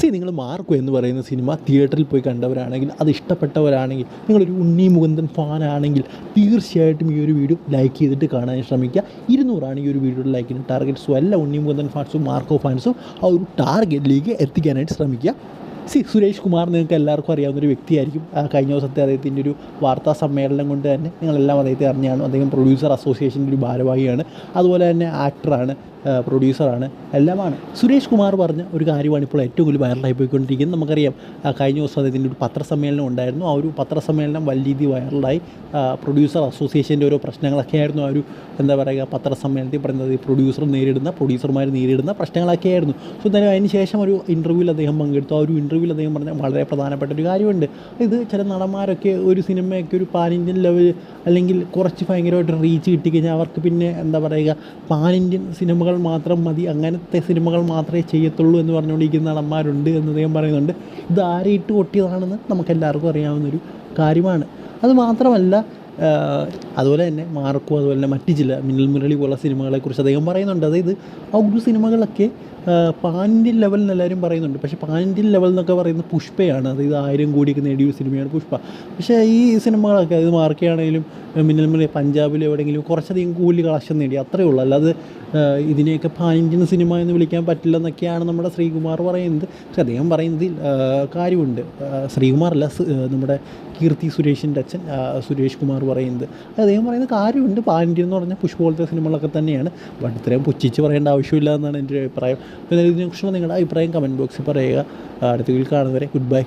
C നിങ്ങൾ Marco എന്ന് പറയുന്ന സിനിമ തിയേറ്ററിൽ പോയി കണ്ടവരാണെങ്കിൽ അത് ഇഷ്ടപ്പെട്ടവരാണെങ്കിൽ നിങ്ങളൊരു ഉണ്ണി മുകുന്ദൻ ഫാനാണെങ്കിൽ തീർച്ചയായിട്ടും ഈ ഒരു വീഡിയോ ലൈക്ക് ചെയ്തിട്ട് കാണാൻ ശ്രമിക്കുക. ഇരുന്നൂറാണ് ഈ ഒരു വീഡിയോയുടെ ലൈക്കിന് ടാർഗറ്റ് സോ എല്ലാ ഉണ്ണി മുകുന്ദൻ ഫാൻസും മാർക്കോ ഫാൻസും ആ ഒരു ടാർഗറ്റിലേക്ക് എത്തിക്കാനായിട്ട് ശ്രമിക്കുക. സി സുരേഷ് കുമാർ നിങ്ങൾക്ക് എല്ലാവർക്കും അറിയാവുന്ന ഒരു വ്യക്തിയായിരിക്കും കഴിഞ്ഞ ദിവസത്തെ അദ്ദേഹത്തിന്റെ ഒരു വാർത്താ സമ്മേളനം കൊണ്ട് തന്നെ നിങ്ങളെല്ലാം അദ്ദേഹത്തെ അറിഞ്ഞാണ്. അദ്ദേഹം പ്രൊഡ്യൂസർ അസോസിയേഷന്റെ ഒരു ഭാരവാഹിയാണ്. അതുപോലെ തന്നെ ആക്ടറാണ് പ്രൊഡ്യൂസറാണ് എല്ലാമാണ്. സുരേഷ് കുമാർ പറഞ്ഞ ഒരു കാര്യമാണ് ഇപ്പോൾ ഏറ്റവും കൂടുതൽ വൈറലായി പോയിക്കൊണ്ടിരിക്കുന്നത്. നമുക്കറിയാം കഴിഞ്ഞ ദിവസം അദ്ദേഹത്തിന്റെ ഒരു പത്രസമ്മേളനം ഉണ്ടായിരുന്നു. ആ ഒരു പത്രസമ്മേളനം വലിയ രീതിയിൽ വൈറലായി പ്രൊഡ്യൂസർ അസോസിയേഷന്റെ ഓരോ പ്രശ്നങ്ങളൊക്കെ ആയിരുന്നു. ആ ഒരു എന്താ പറയുക പത്രസമ്മേളനത്തിൽ പറയുന്നത് പ്രൊഡ്യൂസർ നേരിടുന്ന പ്രൊഡ്യൂസർമാർ നേരിടുന്ന പ്രശ്നങ്ങളൊക്കെ ആയിരുന്നു. സോ എന്തായാലും അതിന് ശേഷം ഒരു ഇന്റർവ്യൂവിൽ അദ്ദേഹം പങ്കെടുത്തു. ആ ഒരു ഇന്റർവ്യൂവിൽ അദ്ദേഹം പറഞ്ഞ വളരെ പ്രധാനപ്പെട്ട ഒരു കാര്യമുണ്ട്. ഇത് ചില നടന്മാരൊക്കെ ഒരു സിനിമയൊക്കെ ഒരു പാൻ ഇന്ത്യൻ ലെവൽ അല്ലെങ്കിൽ കുറച്ച് ഭയങ്കരമായിട്ട് റീച്ച് കിട്ടിക്കഴിഞ്ഞാൽ അവർക്ക് പിന്നെ എന്താ പറയുക പാൻ ഇന്ത്യൻ സിനിമകൾ മാത്രം മതി അങ്ങനത്തെ സിനിമകൾ മാത്രമേ ചെയ്യത്തുള്ളൂ എന്ന് പറഞ്ഞുകൊണ്ടിരിക്കുന്ന നടന്മാരുണ്ട് എന്ന് അദ്ദേഹം പറയുന്നുണ്ട്. ഇത് ആരെ ആരെയിട്ട് പൊട്ടിയതാണെന്ന് നമുക്കെല്ലാവർക്കും അറിയാവുന്നൊരു കാര്യമാണ്. അത് മാത്രമല്ല അതുപോലെ തന്നെ മാർക്കും അതുപോലെ തന്നെ മറ്റ് ചില മിന്നൽ മുരളി പോലുള്ള സിനിമകളെക്കുറിച്ച് അദ്ദേഹം പറയുന്നുണ്ട്. അതായത് ആ ഒരു സിനിമകളൊക്കെ പാൻഡ്യൻ ലെവൽ എന്ന് എല്ലാവരും പറയുന്നുണ്ട്. പക്ഷേ പാൻഡ്യൻ ലെവൽ എന്നൊക്കെ പറയുന്നത് പുഷ്പയാണ്. അതായത് ആയിരം കോടിയൊക്കെ നേടിയ സിനിമയാണ് പുഷ്പ. പക്ഷേ ഈ സിനിമകളൊക്കെ അതായത് മാർക്കയാണെങ്കിലും മിന്നൽ മുരളി പഞ്ചാബിൽ എവിടെയെങ്കിലും കുറച്ചധികം കൂലി കളക്ഷൻ നേടി അത്രയേ ഉള്ളൂ. അല്ലാതെ ഇതിനെയൊക്കെ പാൻഡ്യൻ സിനിമ എന്ന് വിളിക്കാൻ പറ്റില്ല എന്നൊക്കെയാണ് നമ്മുടെ ശ്രീകുമാർ പറയുന്നത്. പക്ഷെ അദ്ദേഹം പറയുന്നതിൽ കാര്യമുണ്ട്. ശ്രീകുമാർ അല്ല നമ്മുടെ കീർത്തി സുരേഷിന്റെ അച്ഛൻ സുരേഷ് കുമാർ പറയുന്നത്. അദ്ദേഹം പറയുന്ന കാര്യമുണ്ട്. പാൻഡ്യൻ എന്ന് പറഞ്ഞാൽ പുഷ്പ പോലത്തെ സിനിമകളൊക്കെ തന്നെയാണ്. ബട്ട് ഇത്രയും പുച്ഛിച്ച് പറയേണ്ട ആവശ്യമില്ല എന്നാണ് എന്റെ അഭിപ്രായം. അപ്പോൾ ഇതിനെക്കുറിച്ചുള്ള നിങ്ങളുടെ അഭിപ്രായം കമന്റ് ബോക്സിൽ പറയുക. അടുത്ത വീട്ടിൽ കാണുന്നവരെ ഗുഡ് ബൈ.